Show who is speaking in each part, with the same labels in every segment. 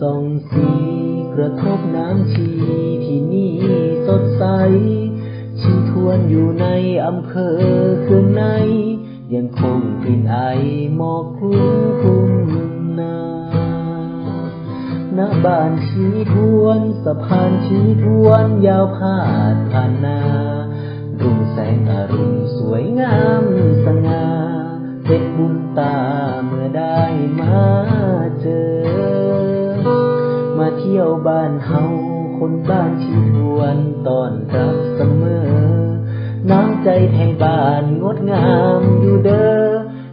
Speaker 1: ส่องสีกระทบน้ำชีที่นี่สดใสชีทวนอยู่ในอำเภอเคืองใน ยังคงกลิ่นไอหมอกคลุ้มคลุมนาณบ้านชีทวนสะพานชีทวนยาวพาดผ่านนารุ่งแสงอรุณสวยงาม นบ้านชีทวนตอนรับเสมอ น้ำใจไทยบ้านงดงามอยู่เด้อ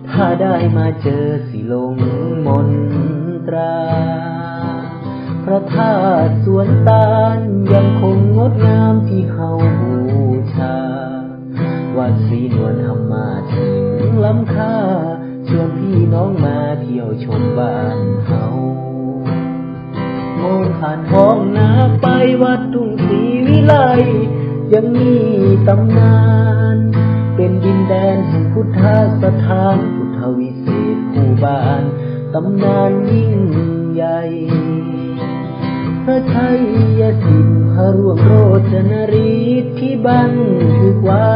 Speaker 1: ถ้าได้มาเจอสิลงมนตรา พระธาตุสวนตาลยังคงงดงามที่เฮาบูชา วัดศรีนวลธรรมาถึงล้ำค่าชวนพี่น้องมาเที่ยวชมบ้านเฮามองผ่านท้องนา วัดทุ่งศรีวิไลยังมีตำนาน เป็นดินแดนแห่งพุทธสถานพุทธวิเศษคู่บ้านตำนานยิ่งใหญ่พระชัยยสิทธิ์พระร่วงโรจนรีที่บันทึกไว้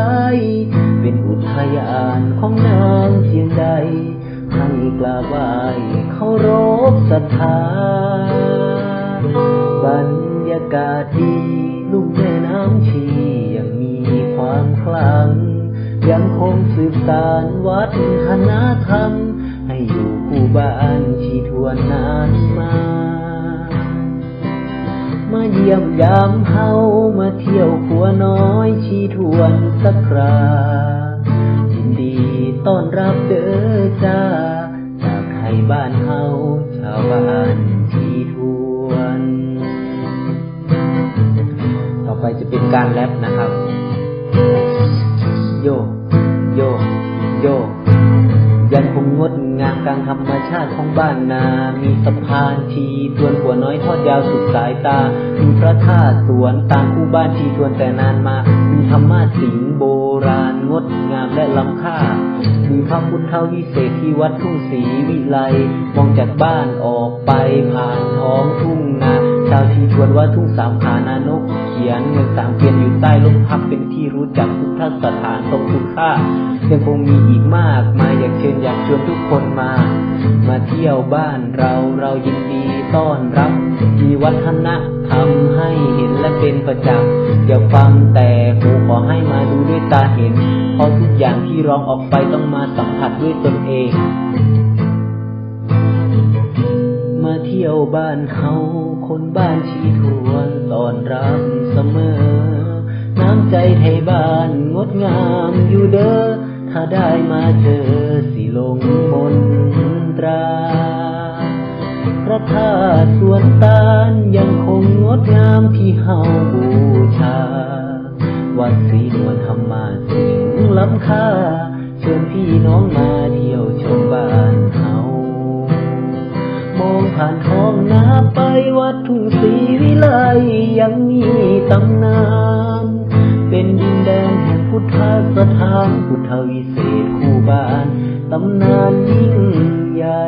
Speaker 1: เป็นอุทยานของนางเพียงใดให้กราบไหว้เคารพศรัทธาบรรยา กาศดีลุ่มแม่น้ำชียังมีความคลัง ยังคงสืบสานวัฒนธรรม ให้อยู่คู่บ้านชีทวนนานมา มาเยี่ยมยามเฮามาเที่ยวขัวน้อยชีทวนสักครายินดีต้อนรับเด้อจ้า จากไทยบ้านเฮาชาวบ้านชีท ไปจะเป็นการแรปนะครับ โยโยโยยังคงงดงามกลางธรรมชาติของบ้านนา มีสะพานชีทวนหัวน้อยทอดยาวสุดสายตา มีพระธาตุสวนตามคู่บ้านชีทวนแต่นานมา มีธรรมะสิงห์โบราณงดงามและล้ำค่า มีพระพุทธเขาวิเศษที่วัดทุ่งศรีวิไล มองจากบ้านออกไปผ่านท้องทุ่ง ชาวชีทวนว่าทุ่งสามขานานกเขียนเงินสามเกียนอยู่ใต้ลมพับเป็นที่รู้จักพุทธสถานทรงคุณค่ายังคงมีอีกมากมายอยากเชิญอยากชวนทุกคนมา มาเที่ยวบ้านเราเรายินดีต้อนรับ มีวัฒนธรรมให้เห็นและเป็นประจักษ์อย่าฟังแต่หูขอให้มาดูด้วยตาเห็นเพราะทุกอย่างที่ร้องออกไปต้องมาสัมผัสด้วยตนเอง เที่ยวบ้านเขา คนบ้านชีทวนตอนรับเสมอ น้ำใจไทยบ้านงดงามอยู่เด้อ ถ้าได้มาเจอสิลงมนตรา พระธาตุสวนตาลยังคงงดงามที่เฮาบูชา วัดศรีนวลธรรมาสิงล้ำค่า เชิญพี่น้องมา ผ่านท้องนาไปวัดทุ่งศรีวิไลยังมีตำนาน เป็นดินแดนแห่งพุทธสถานพุทธวิเศษคู่บ้านตำนานยิ่งใหญ่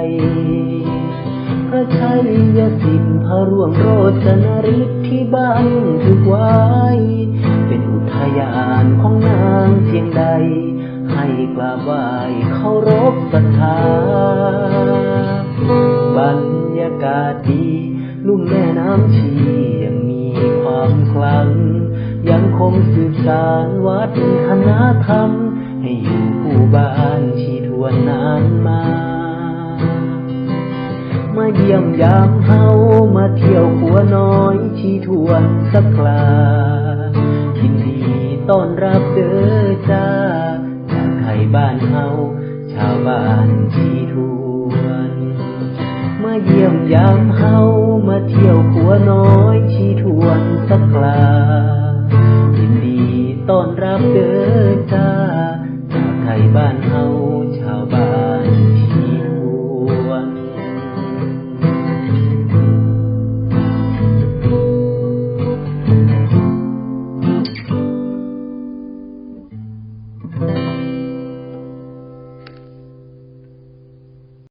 Speaker 1: พระชัยยสิทธิ์พระร่วงโรจนฤทธิ์ที่บ้านถึกไว้ เป็นอุทยานของนางเพียงใด ให้กราบไหว้เคารพศรัทธาบร รยากาศดีลุ่มแม่น้ำชียังมีความคลัง ยังคงสืบสานวัฒนธรรม ให้อยู่คู่บ้านชีทวนนานมา มาเยี่ยมยามเฮามาเที่ยวขัวน้อยชีทวนสักครายินดีต้อนรับเด้อ เยี่ยมยามเฮามาเที่ยวขัวน้อยชีทวนสักลายินดีต้อนรับเด้อจ้าจากไทยบ้านเฮา